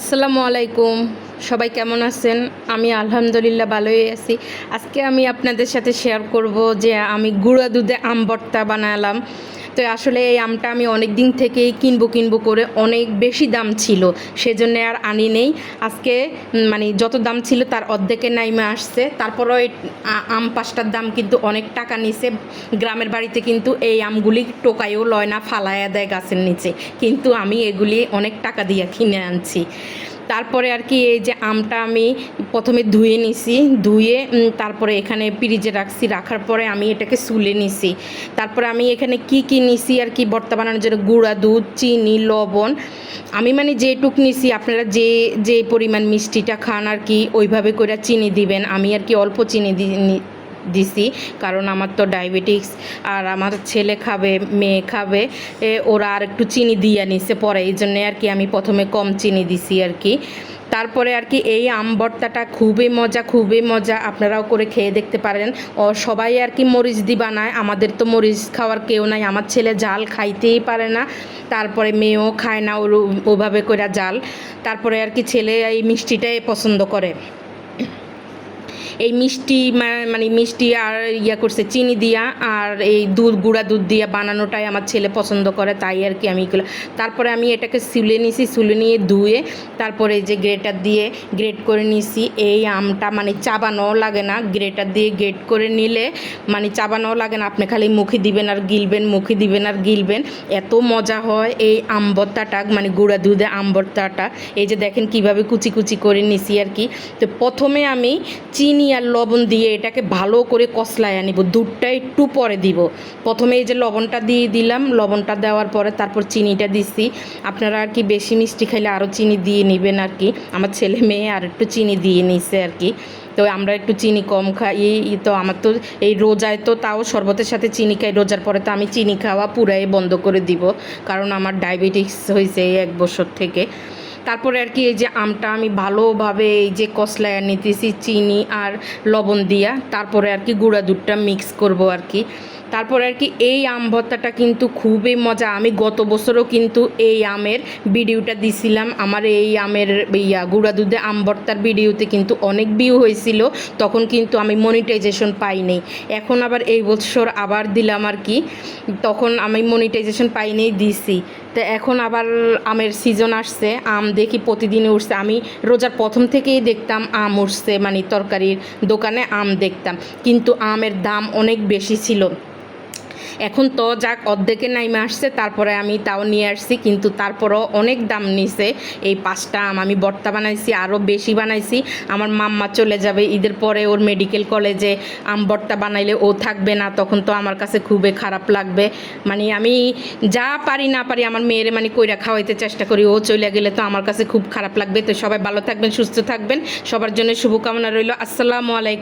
আসসালামু আলাইকুম। সবাই কেমন আছেন? আমি আলহামদুলিল্লাহ ভালোই আছি। আজকে আমি আপনাদের সাথে শেয়ার করব যে আমি গুঁড়া দুধে আম বর্তা বানালাম। তো আসলে এই আমটা আমি অনেক দিন থেকেই কিনবো কিনবো করে অনেক বেশি দাম ছিল, সেজন্য আর আনি নেই। আজকে মানে যত দাম ছিল তার অর্ধেকে নাইমে আসছে। তারপরও এই আম পাঁচটার দাম কিন্তু অনেক টাকা নিছে। গ্রামের বাড়িতে কিন্তু এই আমগুলি টোকায়ও লয় না ফালায়া দেয় গাছের নিচে। কিন্তু আমি এগুলি অনেক টাকা দিয়ে কিনে আনছি। তারপরে আর কি এই যে আমটা আমি প্রথমে ধুয়ে নিছি, ধুয়ে তারপরে এখানে ফ্রিজে রাখছি, রাখার পরে আমি এটাকে সুলে নিছি। তারপরে আমি এখানে কি কি নিছি আর কি ভর্তা বানানোর জন্য গুঁড়া দুধ, চিনি, লবণ, আমি মানে যেটুক নিছি, আপনারা যে যে পরিমাণ মিষ্টিটা খান আর কি, ওইভাবে করে চিনি দিবেন। আমি আর কি অল্প চিনি দিছি, কারণ আমার তো ডায়াবেটিক্স আর আমার ছেলে খাবে, মেয়ে খাবে ওরা আর একটু চিনি দিয়ে নিছে পরে, এই জন্যে আর কি আমি প্রথমে কম চিনি দিছি আর কি। তারপরে আর কি এই আম ভর্তাটা খুবই মজা খুবই মজা, আপনারাও করে খেয়ে দেখতে পারেন। ও, সবাই আর কি মরিচ দি বানায় আমাদের তো মরিচ খাওয়ার কেউ নাই, আমার ছেলে জাল খাইতেই পারে না, তারপরে মেয়েও খায় না ওভাবে করে জাল। তারপরে আর কি ছেলে এই মিষ্টিটাই পছন্দ করে। এই মিষ্টি মানে মিষ্টি আর ইয়া করছে, চিনি দিয়া আর এই দুধ, গুঁড়া দুধ দিয়া বানানোটাই আমার ছেলে পছন্দ করে, তাই আর কি আমি এগুলো তারপরে আমি এটাকে সুলে নিছি, সুলে নিয়ে ধুয়ে তারপরে যে গ্রেটার দিয়ে গ্রেট করে নিছি, এই আমটা মানে চাবানোও লাগে না, গ্রেটার দিয়ে গ্রেট করে নিলে মানে চাবানো লাগে না, আপনি খালি মুখে দিবেন আর গিলবেন, মুখে দিবেন আর গিলবেন, এত মজা হয় এই আম ভর্তাটা মানে গুঁড়া দুধে আম ভর্তাটা, এই যে দেখেন কীভাবে কুচি কুচি করে নিছি আর কি, তো প্রথমে আমি চিনি আর লবণ দিয়ে এটাকে ভালো করে কষলায় আনিব, দুধটা একটু পরে দিব। প্রথমে এই যে লবণটা দিয়ে দিলাম, লবণটা দেওয়ার পরে তারপর চিনিটা দিছি। আপনারা আর কি বেশি মিষ্টি খাইলে আরও চিনি দিয়ে নেবেন আর কি। আমার ছেলে মেয়ে আর একটু চিনি দিয়ে নিছে আর কি। তো আমরা একটু চিনি কম খাই, এই তো আমার তো, এই রোজায় তো তাও শরবতের সাথে চিনি খাই, রোজার পরে তো আমি চিনি খাওয়া পুরাই বন্ধ করে দিব। কারণ আমার ডায়াবেটিস হয়েছে এই এক বছর থেকে। তারপরে আর কি এই যে আমটা আমি ভালোভাবে এই যে কষলায় নিতেছি, চিনি আর লবণ দিয়া। তারপরে আর কি গুঁড়া দুধটা মিক্স করব আর কি। তারপরে আর কি এই আম ভর্তাটা কিন্তু খুবই মজা। আমি গত বছরও কিন্তু এই আমের ভিডিওটা দিছিলাম। আমার এই আমের ইয়া গুঁড়া দুধে আম ভর্তার ভিডিওতে কিন্তু অনেক ভিউ হয়েছিল। তখন কিন্তু আমি মনিটাইজেশন পাইনি। এখন আবার এই বছর আবার দিলাম আর কি। তখন আমি মনিটাইজেশন পাইনি, দিছি। তো এখন আবার আমের সিজন আসছে। আম দেখি প্রতিদিন উঠছে। আমি রোজার প্রথম থেকেই দেখতাম আম উঠছে মানে তরকারির দোকানে আম দেখতাম। কিন্তু আমের দাম অনেক বেশি ছিল। এখন তো যাক, অর্ধেকে নাইমে আসছে, তারপরে আমি তাও নিয়ে আসছি, কিন্তু তারপরও অনেক দাম নিছে। এই পাঁচটা আম আমি বর্তা বানাইছি, আরও বেশি বানাইছি। আমার মাম্মা চলে যাবে, ঈদের পরে ওর মেডিকেল কলেজে আম বর্তা বানাইলে ও থাকবে না, তখন তো আমার কাছে খুবই খারাপ লাগবে। মানে আমি যা পারি না পারি, আমার মেয়েরে মানে কইরা খাওয়াইতে চেষ্টা করি, ও চলে গেলে তো আমার কাছে খুব খারাপ লাগবে। তো সবাই ভালো থাকবেন, সুস্থ থাকবেন, সবার জন্য শুভকামনা রইল। আসসালামু আলাইকুম।